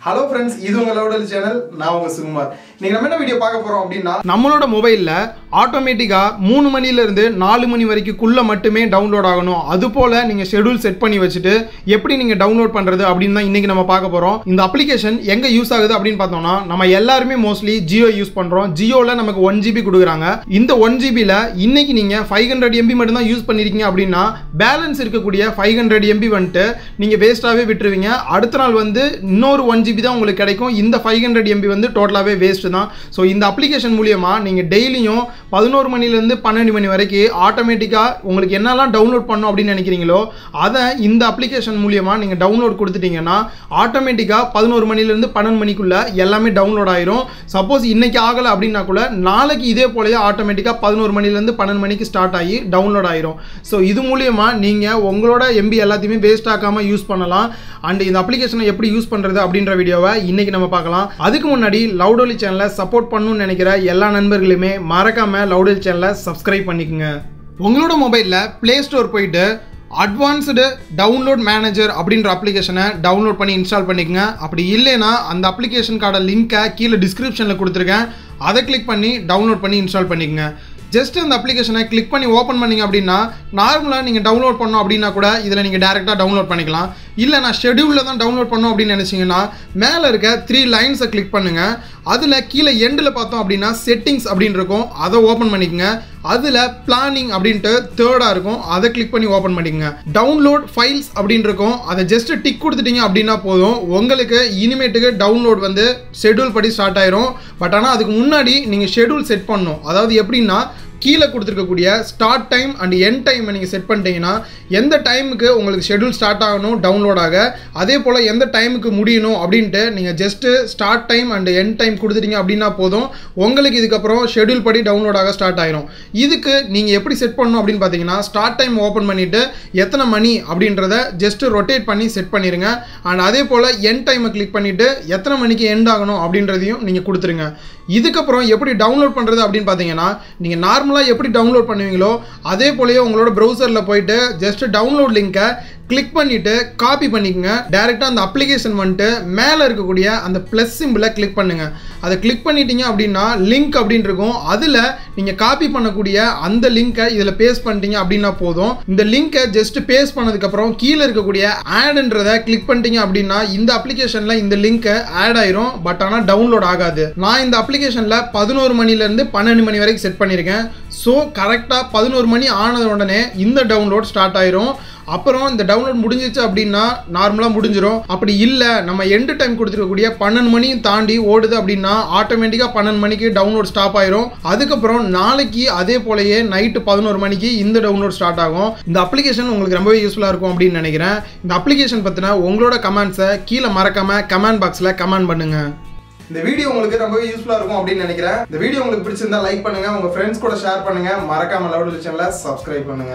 Hello friends இது உங்களோட channel நான் உங்கள் சுகுமார் இன்னைக்கு நம்ம என்ன வீடியோ பார்க்க போறோம் அப்படின்னா நம்மளோட மொபைலில் ஆட்டோமேட்டிக்காக மூணு மணிலேருந்து நாலு மணி வரைக்கும்குள்ளே மட்டுமே டவுன்லோட் ஆகணும். அது போல் நீங்கள் ஷெடியூல் செட் பண்ணி வச்சுட்டு எப்படி நீங்கள் டவுன்லோட் பண்ணுறது அப்படின்னு தான் இன்றைக்கி நம்ம பார்க்க போகிறோம் இந்த அப்ளிகேஷன் எங்கே யூஸ் ஆகுது அப்படின்னு பார்த்தோம்னா நம்ம எல்லாருமே மோஸ்ட்லி ஜியோ யூஸ் பண்ணுறோம் ஜியோவில் நமக்கு ஒன் ஜிபி கொடுக்குறாங்க. இந்த ஒன் ஜிபியில் இன்னைக்கு நீங்கள் ஃபைவ் ஹண்ட்ரட் எம்பி மட்டும் தான் யூஸ் பண்ணியிருக்கீங்க அப்படின்னா பேலன்ஸ் இருக்கக்கூடிய ஃபைவ் ஹண்ட்ரட் எம்பி வந்துட்டு நீங்கள் வேஸ்ட்டாகவே விட்டுருவீங்க. அடுத்த நாள் வந்து இன்னொரு ஒன் ஜிபி தான் உங்களுக்கு கிடைக்கும். இந்த ஃபைவ் ஹண்ட்ரட் எம்பி வந்து டோட்டலாகவே வேஸ்ட்டு தான். ஸோ இந்த அப்ளிகேஷன் மூலியமாக நீங்கள் டெய்லியும் பதினோரு மணிலேருந்து பன்னெண்டு மணி வரைக்கும் ஆட்டோமேட்டிக்காக உங்களுக்கு என்னெல்லாம் டவுன்லோட் பண்ணணும் அப்படின்னு நினைக்கிறீங்களோ அதை இந்த அப்ளிகேஷன் மூலியமாக நீங்கள் டவுன்லோட் கொடுத்துட்டீங்கன்னா ஆட்டோமேட்டிக்காக பதினோரு மணிலேருந்து பன்னெண்டு மணிக்குள்ளே எல்லாமே டவுன்லோட் ஆயிரும். சப்போஸ் இன்றைக்கி ஆகலை அப்படின்னா கூட நாளைக்கு இதே போலயே ஆட்டோமேட்டிக்காக பதினோரு மணிலேருந்து பன்னெண்டு மணிக்கு ஸ்டார்ட் ஆகி டவுன்லோட் ஆயிரும். ஸோ இது மூலியமாக நீங்கள் உங்களோட எம்பி எல்லாத்தையுமே வேஸ்ட் ஆக்காமல் யூஸ் பண்ணலாம். அண்ட் இந்த அப்ளிகேஷனை எப்படி யூஸ் பண்ணுறது அப்படின்ற வீடியோவை இன்னைக்கு நம்ம பார்க்கலாம். அதுக்கு முன்னாடி லவுடோலி சேனலை சப்போர்ட் பண்ணணும்னு நினைக்கிற எல்லா நண்பர்களுமே மறக்காம லவுடோலி சேனலை சப்ஸ்கிரைப் பண்ணிக்கோங்க. உங்களோட மொபைலில் ப்ளே ஸ்டோர் போயிட்டு அட்வான்ஸ்டு டவுன்லோட் மேனேஜர் அப்படின்ற அப்ளிகேஷனை டவுன்லோட் பண்ணி இன்ஸ்டால் பண்ணிக்கங்க. அப்படி இல்லைன்னா அந்த அப்ளிகேஷனுக்கான லிங்க்கை கீழே டிஸ்கிரிப்ஷனில் கொடுத்துருக்கேன். அதை கிளிக் பண்ணி டவுன்லோட் பண்ணி இன்ஸ்டால் பண்ணிக்கங்க. ஜஸ்ட் அந்த அப்ளிகேஷனை கிளிக் பண்ணி ஓப்பன் பண்ணிங்க அப்படின்னா நார்மலாக நீங்கள் டவுன்லோட் பண்ணோம் அப்படின்னா கூட இதில் நீங்கள் டேரெக்டாக டவுன்லோட் பண்ணிக்கலாம். இல்லை நான் ஷெடியூலில் தான் டவுன்லோட் பண்ணோம் அப்படின்னு நினச்சிங்கன்னா மேலே இருக்க த்ரீ லைன்ஸை கிளிக் பண்ணுங்கள் அதில் கீழே எண்டில் பார்த்தோம் அப்படின்னா செட்டிங்ஸ் அப்படின்னு இருக்கும். அதை ஓப்பன் பண்ணிக்கோங்க. அதில் பிளானிங் அப்படின்ட்டு தேர்டாக இருக்கும். அதை கிளிக் பண்ணி ஓப்பன் பண்ணிக்கோங்க. டவுன்லோட் ஃபைல்ஸ் அப்படின்னு இருக்கும். அதை ஜஸ்ட் டிக் கொடுத்துட்டீங்க அப்படின்னா போதும். உங்களுக்கு இனிமேட்டுக்கு டவுன்லோட் வந்து ஷெடியூல் படி ஸ்டார்ட் ஆயிரும். பட் ஆனால் அதுக்கு முன்னாடி நீங்கள் ஷெடியூல் செட் பண்ணணும். அதாவது எப்படின்னா கீழே கொடுத்துருக்கக்கூடிய ஸ்டார்ட் டைம் அண்ட் என் டைமை நீங்கள் செட் பண்ணிட்டீங்கன்னா எந்த டைமுக்கு உங்களுக்கு ஷெடியூல் ஸ்டார்ட் ஆகணும் டவுன்லோட் ஆக அதே போல் எந்த டைமுக்கு முடியணும் அப்படின்ட்டு நீங்கள் just start time and end time கொடுத்துட்டீங்க அப்படின்னா போதும். உங்களுக்கு இதுக்கப்புறம் ஷெடியூல் படி டவுன்லோட் ஆக ஸ்டார்ட் ஆயிரும். இதுக்கு நீங்கள் எப்படி செட் பண்ணணும் அப்படின்னு பார்த்தீங்கன்னா ஸ்டார்ட் டைம் ஓப்பன் பண்ணிவிட்டு எத்தனை மணி அப்படின்றத ஜஸ்ட்டு ரொட்டேட் பண்ணி செட் பண்ணிடுங்க அண்ட் அதே போல் என் டைமை கிளிக் பண்ணிவிட்டு எத்தனை மணிக்கு எண்ட் ஆகணும் அப்படின்றதையும் நீங்கள் கொடுத்துருங்க. இதுக்கப்புறம் எப்படி டவுன்லோட் பண்ணுறது அப்படின்னு பார்த்தீங்கன்னா நீங்கள் நார்மல் நார்மலாக எப்படி டவுன்லோட் பண்ணுவீங்களோ அதே போலயே உங்களோட ப்ரௌசரில் போயிட்டு ஜஸ்ட் டவுன்லோட் லிங்கை கிளிக் பண்ணிவிட்டு காப்பி பண்ணிக்கோங்க. டேரெக்டாக அந்த அப்ளிகேஷன் வந்துட்டு மேலே இருக்கக்கூடிய அந்த ப்ளஸ் சிம்பிளை கிளிக் பண்ணுங்கள் அதை கிளிக் பண்ணிட்டீங்க அப்படின்னா லிங்க் அப்படின்னு இருக்கும். அதில் நீங்கள் காப்பி பண்ணக்கூடிய அந்த லிங்க்கை இதில் பேஸ்ட் பண்ணிட்டீங்க அப்படின்னா போதும். இந்த லிங்க்கை ஜஸ்ட் பேஸ்ட் பண்ணதுக்கப்புறம் கீழே இருக்கக்கூடிய ஆடுன்றதை கிளிக் பண்ணிட்டீங்க அப்படின்னா இந்த அப்ளிகேஷனில் இந்த லிங்க்கை ஆட் ஆயிரும். பட் ஆனால் டவுன்லோட் ஆகாது. நான் இந்த அப்ளிகேஷனில் பதினோரு மணிலேருந்து பன்னெண்டு மணி வரைக்கும் செட் பண்ணியிருக்கேன். ஸோ கரெக்டாக பதினோரு மணி ஆனது உடனே இந்த டவுன்லோட் ஸ்டார்ட் ஆயிரும். அப்புறம் இந்த டவுன்லோட் முடிஞ்சிச்சு அப்படின்னா நார்மலாக முடிஞ்சிடும் அப்படி இல்லை நம்ம எண்டு டைம் கொடுத்துருக்கக்கூடிய பன்னெண்டு மணியும் தாண்டி ஓடுது அப்படின்னா ஆட்டோமேட்டிக்காக பன்னெண்டு மணிக்கு டவுன்லோட் ஸ்டாப் ஆயிரும். அதுக்கப்புறம் நாளைக்கு அதே போலயே நைட்டு பதினோரு மணிக்கு இந்த டவுன்லோட் ஸ்டார்ட் ஆகும். இந்த அப்ளிகேஷன் உங்களுக்கு ரொம்பவே யூஸ்ஃபுல்லாக இருக்கும் அப்படின்னு நினைக்கிறேன். இந்த அப்ளிகேஷன் பற்றின உங்களோட கமெண்ட்ஸை கீழே மறக்காமல் கமெண்ட் பாக்ஸில் கமெண்ட் பண்ணுங்கள் இந்த வீடியோ உங்களுக்கு ரொம்பவே யூஸ்ஃபுல்லாக இருக்கும் அப்படின்னு நினைக்கிறேன். இந்த வீடியோ உங்களுக்கு பிடிச்சிருந்தா லைக் பண்ணுங்க உங்க ஃப்ரெண்ட்ஸ் கூட ஷேர் பண்ணுங்க. மறக்காம லவ் சேனலை சப்ஸ்கிரைப் பண்ணுங்க.